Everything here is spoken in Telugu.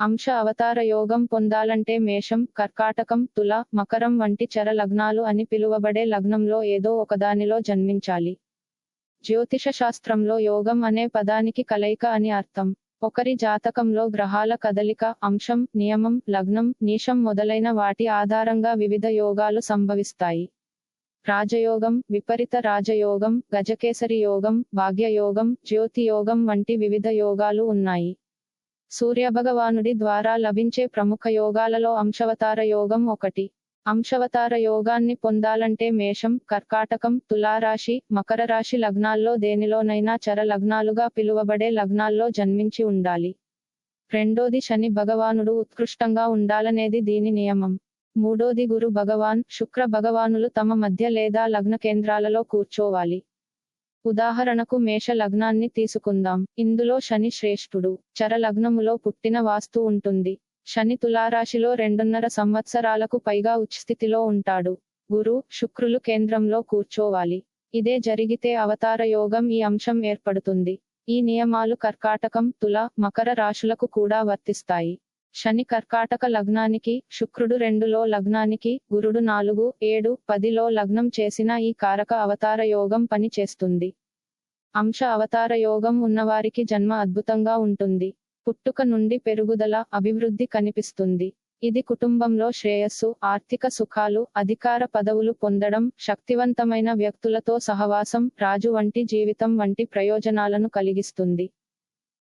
అంశ అవతార యోగం పొందాలంటే మేషం కర్కాటకం తుల మకరం వంటి చర లగ్నాలు అని పిలువబడే లగ్నంలో ఏదో ఒకదానిలో జన్మించాలి. జ్యోతిష శాస్త్రంలో యోగం అనే పదానికి కలయిక అని అర్థం. ఒకరి జాతకంలో గ్రహాల కదలిక అంశం నియమం లగ్నం నీషం మొదలైన వాటి ఆధారంగా వివిధ యోగాలు సంభవిస్తాయి. రాజయోగం విపరీత రాజయోగం గజకేసరి యోగం భాగ్యయోగం జ్యోతి యోగం వంటి వివిధ యోగాలు ఉన్నాయి. సూర్యభగవానుడి ద్వారా లభించే ప్రముఖ యోగాలలో అంశవతార యోగం ఒకటి. అంశవతార యోగాన్ని పొందాలంటే మేషం కర్కాటకం తులారాశి మకర రాశి లగ్నాల్లో దేనిలోనైనా చర లగ్నాలుగా పిలువబడే లగ్నాల్లో జన్మించి ఉండాలి. రెండోది శని భగవానుడు ఉత్కృష్టంగా ఉండాలనేది దీని నియమం. మూడోది గురు భగవాన్ శుక్ర భగవానులు తమ మధ్య లేదా లగ్న కేంద్రాలలో కూర్చోవాలి. ఉదాహరణకు మేష లగ్నాన్ని తీసుకుందాం. ఇందులో శని శ్రేష్ఠుడు. చర లగ్నములో పుట్టిన వాస్తు ఉంటుంది. శని తులారాశిలో రెండున్నర సంవత్సరాలకు పైగా ఉచ్స్థితిలో ఉంటాడు. గురు శుక్రులు కేంద్రంలో కూర్చోవాలి. ఇదే జరిగితే అవతార యోగం ఈ అంశం ఏర్పడుతుంది. ఈ నియమాలు కర్కాటకం తుల మకర రాశులకు కూడా వర్తిస్తాయి. శని కర్కాటక లగ్నానికి శుక్రుడు రెండులో లగ్నానికి గురుడు నాలుగు ఏడు పదిలో లగ్నం చేసిన ఈ కారక అవతార యోగం పని చేస్తుంది. అంశ అవతార యోగం ఉన్నవారికి జన్మ అద్భుతంగా ఉంటుంది. పుట్టుక నుండి పెరుగుదల అభివృద్ధి కనిపిస్తుంది. ఇది కుటుంబంలో శ్రేయస్సు ఆర్థిక సుఖాలు అధికార పదవులు పొందడం శక్తివంతమైన వ్యక్తులతో సహవాసం రాజు వంటి జీవితం వంటి ప్రయోజనాలను కలిగిస్తుంది.